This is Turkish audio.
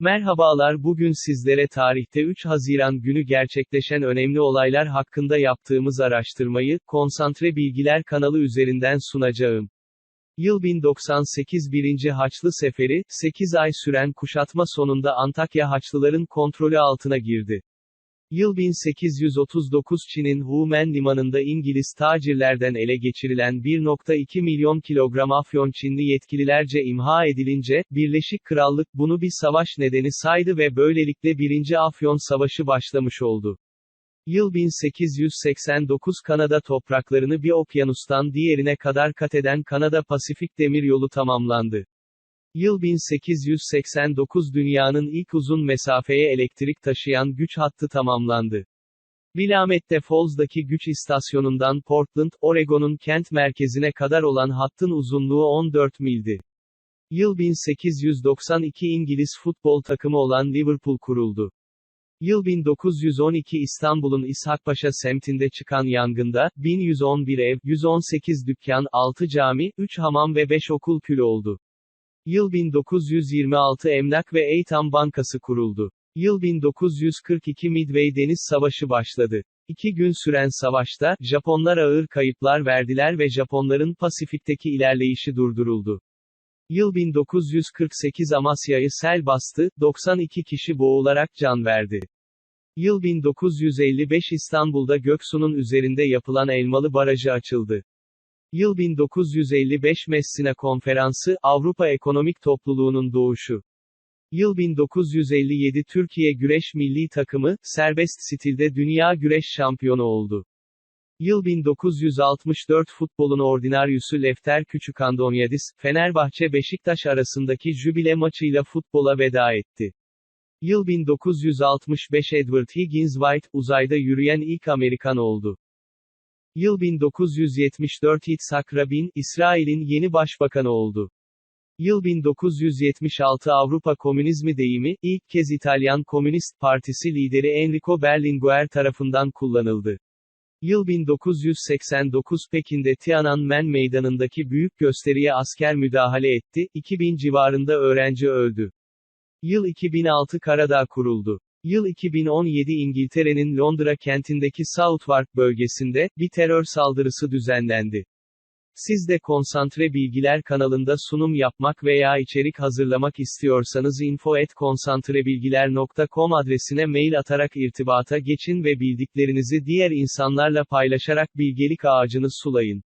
Merhabalar bugün sizlere tarihte 3 Haziran günü gerçekleşen önemli olaylar hakkında yaptığımız araştırmayı, Konsantre Bilgiler kanalı üzerinden sunacağım. Yıl 1098 1. Haçlı Seferi, 8 ay süren kuşatma sonunda Antakya Haçlıların kontrolü altına girdi. Yıl 1839 Çin'in Humen limanında İngiliz tacirlerden ele geçirilen 1.2 milyon kilogram afyon Çinli yetkililerce imha edilince, Birleşik Krallık bunu bir savaş nedeni saydı ve böylelikle 1. Afyon Savaşı başlamış oldu. Yıl 1889 Kanada topraklarını bir okyanustan diğerine kadar kat eden Kanada Pasifik Demiryolu tamamlandı. Yıl 1889 dünyanın ilk uzun mesafeye elektrik taşıyan güç hattı tamamlandı. Willamette Falls'daki güç istasyonundan Portland, Oregon'un kent merkezine kadar olan hattın uzunluğu 14 mildi. Yıl 1892 İngiliz futbol takımı olan Liverpool kuruldu. Yıl 1912 İstanbul'un İshakpaşa semtinde çıkan yangında, 1111 ev, 118 dükkan, 6 cami, 3 hamam ve 5 okul kül oldu. Yıl 1926 Emlak ve Eğitim Bankası kuruldu. Yıl 1942 Midway Deniz Savaşı başladı. İki gün süren savaşta, Japonlar ağır kayıplar verdiler ve Japonların Pasifik'teki ilerleyişi durduruldu. Yıl 1948 Amasya'yı sel bastı, 92 kişi boğularak can verdi. Yıl 1955 İstanbul'da Göksu'nun üzerinde yapılan Elmalı Barajı açıldı. Yıl 1955 Messina Konferansı, Avrupa Ekonomik Topluluğu'nun doğuşu. Yıl 1957 Türkiye Güreş Milli Takımı, serbest stilde dünya güreş şampiyonu oldu. Yıl 1964 futbolun ordinaryüsü Lefter Küçükandonyadis, Fenerbahçe-Beşiktaş arasındaki jübile maçıyla futbola veda etti. Yıl 1965 Edward Higgins White, uzayda yürüyen ilk Amerikan oldu. Yıl 1974 Yitzhak Rabin, İsrail'in yeni başbakanı oldu. Yıl 1976 Avrupa Komünizmi deyimi, ilk kez İtalyan Komünist Partisi lideri Enrico Berlinguer tarafından kullanıldı. Yıl 1989 Pekin'de Tiananmen Meydanı'ndaki büyük gösteriye asker müdahale etti, 2000 civarında öğrenci öldü. Yıl 2006 Karadağ kuruldu. Yıl 2017 İngiltere'nin Londra kentindeki Southwark bölgesinde, bir terör saldırısı düzenlendi. Siz de Konsantre Bilgiler kanalında sunum yapmak veya içerik hazırlamak istiyorsanız info@konsantrebilgiler.com adresine mail atarak irtibata geçin ve bildiklerinizi diğer insanlarla paylaşarak bilgelik ağacını sulayın.